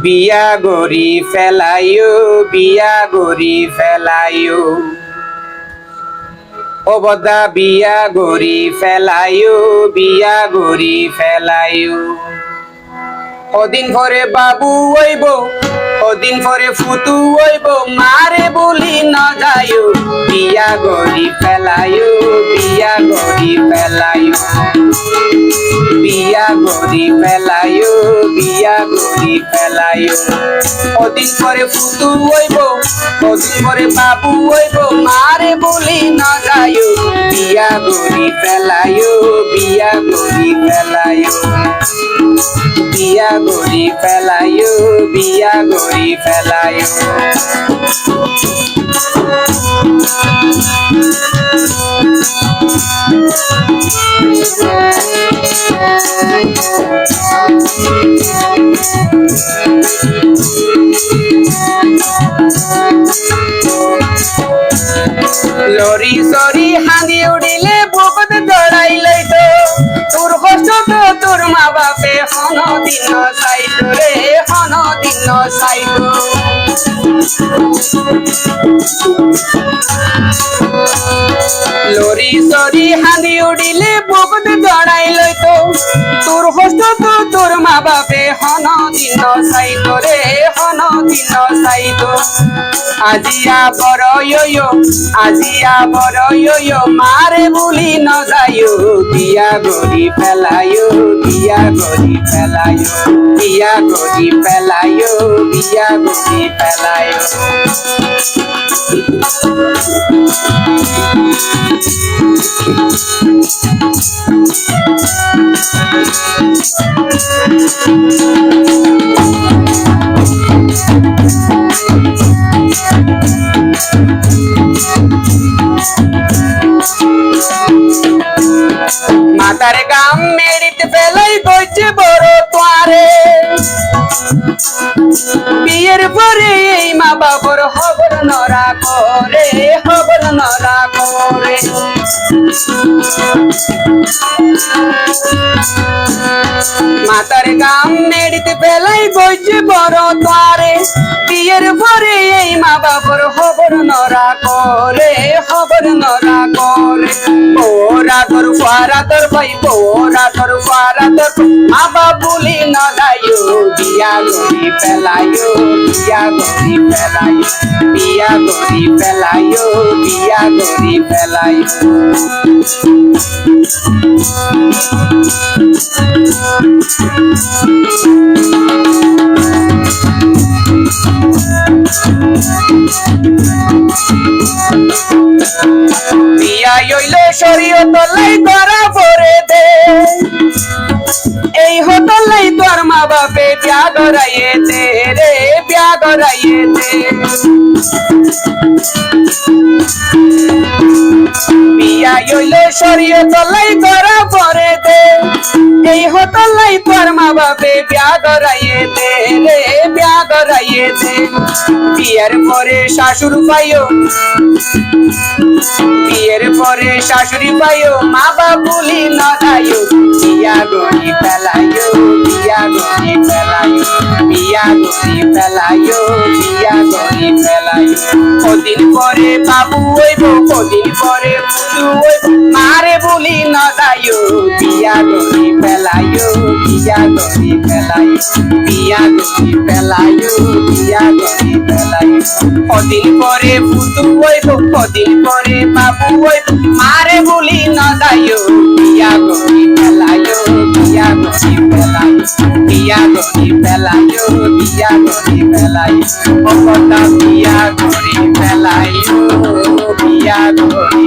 বিয়া গরি ফেলাইও, বিয়া গরি ফেলাইও। ও বদা, বিয়া গরি ফেলাইও, বিয়া গরি ফেলাইও। কদিন পরে বাবু হইব কদিন পরে ফুতু হইব মারে বলি ন যাইও। বিয়া গরি ফেলাইও, বিয়া গরি ফেলাইও। বিয়া গরি ফেলাইও ফেলাইও কদিন পরে ফুতু হইব, কদিন পরে বাবু হইব, মারে বলি ন যাইও। বিয়া গরি ফেলাইও, বিয়া গরি ফেলাইও। বিয়া গরি ফেলাইও, বিয়া গরি ফেলাইও। লরি সরি হাঁদি উড়িলে বহুত দড়াই তো তোর কষ্ট তোর মা বাপে হন দিন সাইড রে হন দিন সাইড লরি সরি হাঁদি উড়িলে তো তোর কষ্ট তো তোর মা বাপে হন দিন সাইড রে, হন দিন সাইড আজিয়া বড় ইয়ো, আজিয়া বড় ইয়ো, মারে বলি ন যাইও বিয়া গরি ফেলাইও বিয়া গরি ফেলাইও বিয়া গরি ফেলাইও বিয়া গরি ফেলাইও মাতার গাম মেরিতে ফেলাই দইছে বড় তোয়ারে। বিয়ের পরে এই মা বাবর খবর নরা করে খবর নরা মাতার গাম নেড়িতে পেলাই বইছে বড় তোয়ারে বিয়ের পরে এই মা বাবর খবর নরা করে, খবর নরা করে। ওরা তোর ফারা তোর ভাই ওরা তোর ফারা তোর মা বাবুলি ন যাইও বিয়া গরি ফেলাইও বিয়া গরি ফেলাইও বিয়া গরি ফেলাইও বিয়া গরি ফেলাইও বিয়া হইলে শরীয়ত লাই ধরা পরে দে। তোর মা বাপে বিয়া গড়াইয়েছে রে, বিয়া গড়াইয়েছে বিয়া হইলে শরীয়ত লাই ধরা দে এই হতলাই তোর মা বাপে বিয়া গড়াইয়েছে রে, বিয়া গড়াইয়েছে বিয়ার পরে শাশুর পাইও, বিয়ের পরে শাশুড়ি পাইও, মা বাবুলি না বিয়া গড়ি ফেলাইও, বিয়া গড়ি ফেলাইও, বিয়া গড়ি ফেলাইও, বিয়া গড়ি ফেলাইও। কদিন পরে বাবু হইব, কদিন পরে ফুলু হইব মারে তুমি নদায়ো বিয়া তুমি পেলায়ো বিয়া তুমি পেলায়ো বিয়া তুমি পেলায়ো বিয়া তুমি পেলায়ো কদিন পরে ফুতু হইব কদিন পরে বাবু হইব মারে বলি নদায়ো বিয়া তুমি পেলায়ো বিয়া তুমি পেলায়ো বিয়া তুমি পেলায়ো বিয়া তুমি পেলায়ো ও কথা বিয়া করি পেলায়ো বিয়া করি